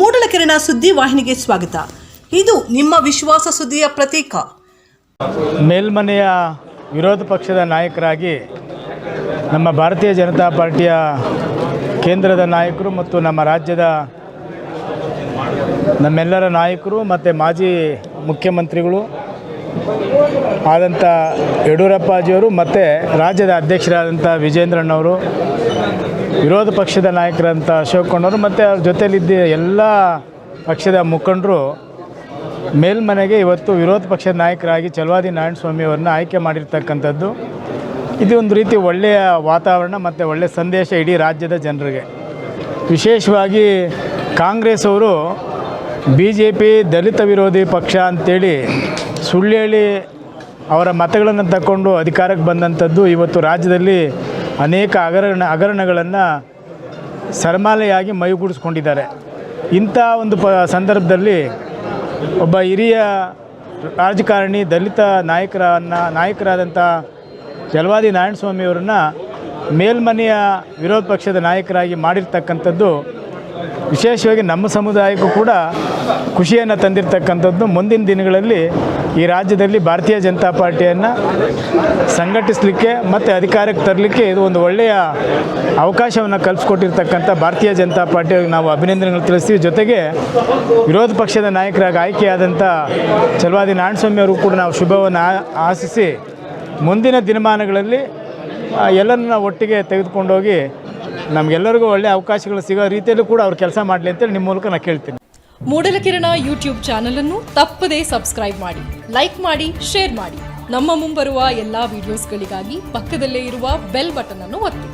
ಮೂಡಲಕೆರೆನ ಸುದ್ದಿ ವಾಹಿನಿಗೆ ಸ್ವಾಗತ. ಇದು ನಿಮ್ಮ ವಿಶ್ವಾಸ ಸುದ್ದಿಯ ಪ್ರತೀಕ. ಮೇಲ್ಮನೆಯ ವಿರೋಧ ಪಕ್ಷದ ನಾಯಕರಾಗಿ ನಮ್ಮ ಭಾರತೀಯ ಜನತಾ ಪಾರ್ಟಿಯ ಕೇಂದ್ರದ ನಾಯಕರು ಮತ್ತು ನಮ್ಮ ರಾಜ್ಯದ ನಮ್ಮೆಲ್ಲರ ನಾಯಕರು ಮತ್ತು ಮಾಜಿ ಮುಖ್ಯಮಂತ್ರಿಗಳು ಆದಂಥ ಯಡಿಯೂರಪ್ಪಾಜಿಯವರು ಮತ್ತು ರಾಜ್ಯದ ಅಧ್ಯಕ್ಷರಾದಂಥ ವಿಜೇಂದ್ರಣ್ಣವರು ವಿರೋಧ ಪಕ್ಷದ ನಾಯಕರಂತ ಅಶೋಕ್ ಕೊಂಡವರು ಮತ್ತು ಅವ್ರ ಜೊತೆಯಲ್ಲಿದ್ದ ಎಲ್ಲ ಪಕ್ಷದ ಮುಖಂಡರು ಮೇಲ್ಮನೆಗೆ ಇವತ್ತು ವಿರೋಧ ಪಕ್ಷದ ನಾಯಕರಾಗಿ ಚಲವಾದಿ ನಾರಾಯಣಸ್ವಾಮಿ ಅವ್ರನ್ನ ಆಯ್ಕೆ ಮಾಡಿರ್ತಕ್ಕಂಥದ್ದು. ಇದು ಒಂದು ರೀತಿ ಒಳ್ಳೆಯ ವಾತಾವರಣ ಮತ್ತು ಒಳ್ಳೆಯ ಸಂದೇಶ ಇಡೀ ರಾಜ್ಯದ ಜನರಿಗೆ. ವಿಶೇಷವಾಗಿ ಕಾಂಗ್ರೆಸ್ ಅವರು ಬಿ ಜೆ ಪಿ ದಲಿತ ವಿರೋಧಿ ಪಕ್ಷ ಅಂತೇಳಿ ಸುಳ್ಳು ಹೇಳಿ ಅವರ ಮತಗಳನ್ನು ತಗೊಂಡು ಅಧಿಕಾರಕ್ಕೆ ಬಂದಂಥದ್ದು ಇವತ್ತು ರಾಜ್ಯದಲ್ಲಿ ಅನೇಕ ಹಗರಣ ಹಗರಣಗಳನ್ನು ಸರಮಾಲೆಯಾಗಿ ಮೈಗೂಡಿಸ್ಕೊಂಡಿದ್ದಾರೆ. ಇಂಥ ಒಂದು ಪ ಸಂದರ್ಭದಲ್ಲಿ ಒಬ್ಬ ಹಿರಿಯ ರಾಜಕಾರಣಿ, ದಲಿತ ನಾಯಕರನ್ನ, ನಾಯಕರಾದಂಥ ಜಲವಾದಿ ನಾರಾಯಣಸ್ವಾಮಿಯವರನ್ನು ಮೇಲ್ಮನೆಯ ವಿರೋಧ ಪಕ್ಷದ ನಾಯಕರಾಗಿ ಮಾಡಿರ್ತಕ್ಕಂಥದ್ದು ವಿಶೇಷವಾಗಿ ನಮ್ಮ ಸಮುದಾಯಕ್ಕೂ ಕೂಡ ಖುಷಿಯನ್ನು ತಂದಿರತಕ್ಕಂಥದ್ದು ಮುಂದಿನ ದಿನಗಳಲ್ಲಿ ಈ ರಾಜ್ಯದಲ್ಲಿ ಭಾರತೀಯ ಜನತಾ ಪಾರ್ಟಿಯನ್ನು ಸಂಘಟಿಸಲಿಕ್ಕೆ ಮತ್ತು ಅಧಿಕಾರಕ್ಕೆ ತರಲಿಕ್ಕೆ ಇದು ಒಂದು ಒಳ್ಳೆಯ ಅವಕಾಶವನ್ನು ಕಲ್ಪಿಸ್ಕೊಟ್ಟಿರ್ತಕ್ಕಂಥ ಭಾರತೀಯ ಜನತಾ ಪಾರ್ಟಿಯವರಿಗೆ ನಾವು ಅಭಿನಂದನೆಗಳು ತಿಳಿಸ್ತೀವಿ. ಜೊತೆಗೆ ವಿರೋಧ ಪಕ್ಷದ ನಾಯಕರಾಗಿ ಆಯ್ಕೆಯಾದಂಥ ಚಲವಾದಿ ನಾರಾಯಣಸ್ವಾಮಿ ಅವರು ಕೂಡ ನಾವು ಶುಭವನ್ನು ಆಶಿಸಿ ಮುಂದಿನ ದಿನಮಾನಗಳಲ್ಲಿ ಎಲ್ಲರನ್ನ ಒಟ್ಟಿಗೆ ತೆಗೆದುಕೊಂಡೋಗಿ ನಮಗೆಲ್ಲರಿಗೂ ಒಳ್ಳೆ ಅವಕಾಶಗಳು ಸಿಗೋ ರೀತಿಯಲ್ಲೂ ಕೂಡ ಅವ್ರು ಕೆಲಸ ಮಾಡಲಿ ಅಂತೇಳಿ ನಿಮ್ಮ ಮೂಲಕ ನಾನು ಕೇಳ್ತೀನಿ. ಮೂಡಲಕಿರಣ ಯೂಟ್ಯೂಬ್ ಚಾನಲ್ ಅನ್ನು ತಪ್ಪದೇ ಸಬ್ಸ್ಕ್ರೈಬ್ ಮಾಡಿ ಲೈಕ್ ಮಾಡಿ ಶೇರ್ ಮಾಡಿ. ನಮ್ಮ ಮುಂಬರುವ ಎಲ್ಲಾ ವಿಡಿಯೋಸ್ಗಳಿಗಾಗಿ ಪಕ್ಕದಲ್ಲೇ ಇರುವ ಬೆಲ್ ಬಟನ್ ಅನ್ನು ಒತ್ತಿ.